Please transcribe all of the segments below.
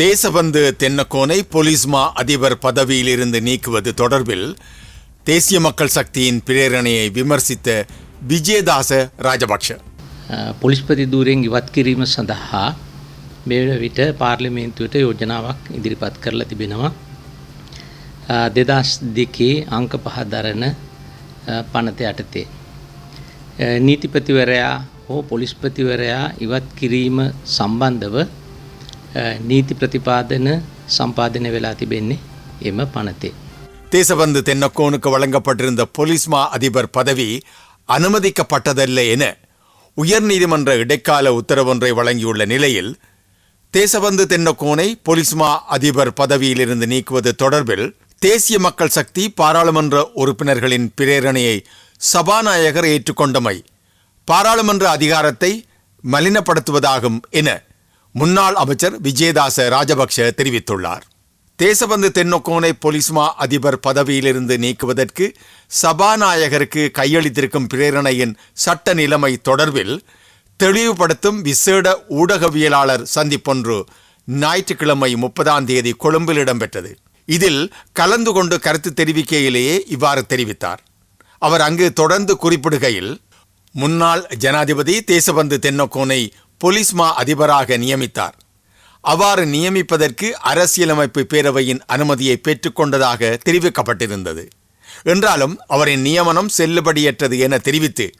தேசபந்து தென்னக்கோனை பொலிஸ்மா அதிபர் பதவியிலிருந்து நீக்குவது தொடர்பில் தேசிய மக்கள் சக்தியின் பிரேரணையை விமர்சித்த விஜயதாச ராஜபக்ஷ පොලිස්පති දූරෙන් ඉවත් කිරීම සඳහා මේ විට පාර්ලිමේන්තුවට යෝජනාවක් ඉදිරිපත් කරලා තිබෙනවා. දෙදස් දෙකේ අංක පහ දරන පනත යටතේ. නීතිපතිවරයා හෝ පොලිස්පතිවරයා ඉවත් කිරීම සම්බන්ධව නීති ප්‍රතිපාදන සම්පාදනය වෙලා තිබෙන්නේ එම පනතේ. தேசபந்து தென்னக்கோனுக்கு வழங்கப்பட்டிருந்த பொலிஸ்மா அதிபர் பதவி அனுமதிக்கப்பட்டதல்ல என உயர்நீதிமன்ற இடைக்கால உத்தரவொன்றை வழங்கியுள்ள நிலையில் தேசபந்து தென்னக்கோனை பொலிஸ்மா அதிபர் பதவியிலிருந்து நீக்குவது தொடர்பில் தேசிய மக்கள் சக்தி பாராளுமன்ற உறுப்பினர்களின் பிரேரணையை சபாநாயகர் ஏற்றுக்கொண்டமை பாராளுமன்ற அதிகாரத்தை மலினப்படுத்துவதாகும் என முன்னாள் அமைச்சர் விஜயதாச ராஜபக்ஷ தெரிவித்துள்ளார். தேசபந்து தென்னொக்கோனை பொலிஸ்மா அதிபர் பதவியிலிருந்து நீக்குவதற்கு சபாநாயகருக்கு கையளித்திருக்கும் பிரேரணையின் சட்ட நிலைமை தொடர்பில் தெளிவுபடுத்தும் விசேட ஊடகவியலாளர் சந்திப்பொன்று ஞாயிற்றுக்கிழமை முப்பதாம் தேதி கொழும்பில் இடம்பெற்றது. இதில் கலந்து கொண்டு கருத்து தெரிவிக்கையிலேயே இவ்வாறு தெரிவித்தார். அவர் அங்கு தொடர்ந்து குறிப்பிடுகையில் முன்னாள் ஜனாதிபதி தேசபந்து தென்னக்கோனை பொலிஸ்மா அதிபராக நியமித்தார். அவ்வாறு நியமிப்பதற்கு அரசியலமைப்பு பேரவையின் அனுமதியை பெற்றுக்கொண்டதாக தெரிவிக்கப்பட்டிருந்தது. என்றாலும் அவரின் நியமனம் செல்லுபடியற்றது என தெரிவித்து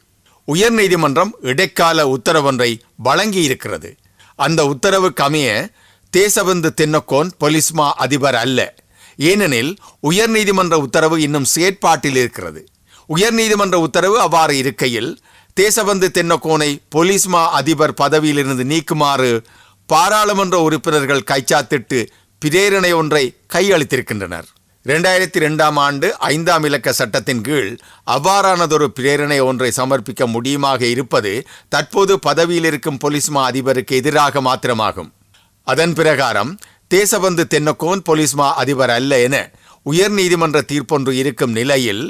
உயர்நீதிமன்றம் இடைக்கால உத்தரவொன்றை வழங்கியிருக்கிறது. அந்த உத்தரவுக்கு அமைய தேசபந்து தென்னக்கோன் பொலிஸ்மா அதிபர் அல்ல. ஏனெனில் உயர்நீதிமன்ற உத்தரவு இன்னும் செயற்பாட்டில் இருக்கிறது. உயர்நீதிமன்ற உத்தரவு அவ்வாறு இருக்கையில் தேசபந்து தென்னக்கோனை பொலிஸ்மா அதிபர் பதவியிலிருந்து நீக்குமாறு பாராளுமன்ற உறுப்பினர்கள் கைச்சாத்திட்டு பிரேரணை ஒன்றை கையளித்திருக்கின்றனர். இரண்டாயிரத்தி ரெண்டாம் ஆண்டு ஐந்தாம் இலக்க சட்டத்தின் கீழ் அவ்வாறானதொரு பிரேரணை ஒன்றை சமர்ப்பிக்க முடியுமாக இருப்பது தற்போது பதவியில் இருக்கும் பொலிஸ்மா அதிபருக்கு எதிராக மாத்திரமாகும். அதன் பிரகாரம் தேசபந்து தென்னக்கோன் பொலிஸ்மா அதிபர் அல்ல என உயர்நீதிமன்ற தீர்ப்பொன்று இருக்கும் நிலையில்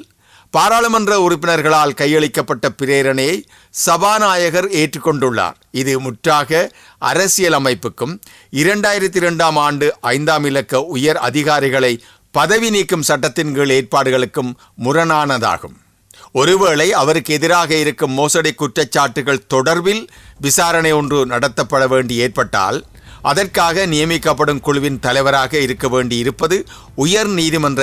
பாராளுமன்ற உறுப்பினர்களால் கையளிக்கப்பட்ட பிரேரணையை சபாநாயகர் ஏற்றுக்கொண்டுள்ளார். இது முற்றாக அரசியலமைப்புக்கும் இரண்டாயிரத்தி இரண்டாம் ஆண்டு ஐந்தாம் இலக்க உயர் அதிகாரிகளை பதவி நீக்கும் சட்டத்தின் கீழ் ஏற்பாடுகளுக்கும் முரணானதாகும். ஒருவேளை அவருக்கு எதிராக இருக்கும் மோசடி குற்றச்சாட்டுகள் தொடர்பில் விசாரணை ஒன்று நடத்தப்பட வேண்டி ஏற்பட்டால் அதற்காக நியமிக்கப்படும் குழுவின் தலைவராக இருக்க வேண்டி இருப்பது உயர் நீதிமன்ற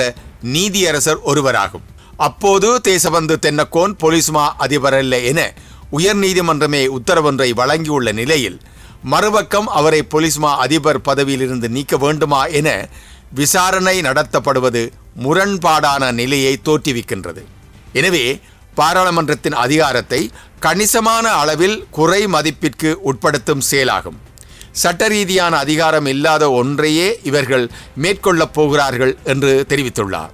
நீதியரசர் ஒருவராகும். அப்போது தேசபந்து தென்னக்கோன் பொலிஸ்மா அதிபரல்ல என உயர் நீதிமன்றமே உத்தரவொன்றை வழங்கியுள்ள நிலையில் மறுபக்கம் அவரை பொலிஸ்மா அதிபர் பதவியிலிருந்து நீக்க வேண்டுமா என விசாரணை நடத்தப்படுவது முரண்பாடான நிலையை தோற்றுவிக்கின்றது. எனவே பாராளுமன்றத்தின் அதிகாரத்தை கணிசமான அளவில் குறை மதிப்பிற்கு உட்படுத்தும் செயலாகும். சட்ட ரீதியான அதிகாரம் இல்லாத ஒன்றையே இவர்கள் மேற்கொள்ளப் போகிறார்கள் என்று தெரிவித்துள்ளார்.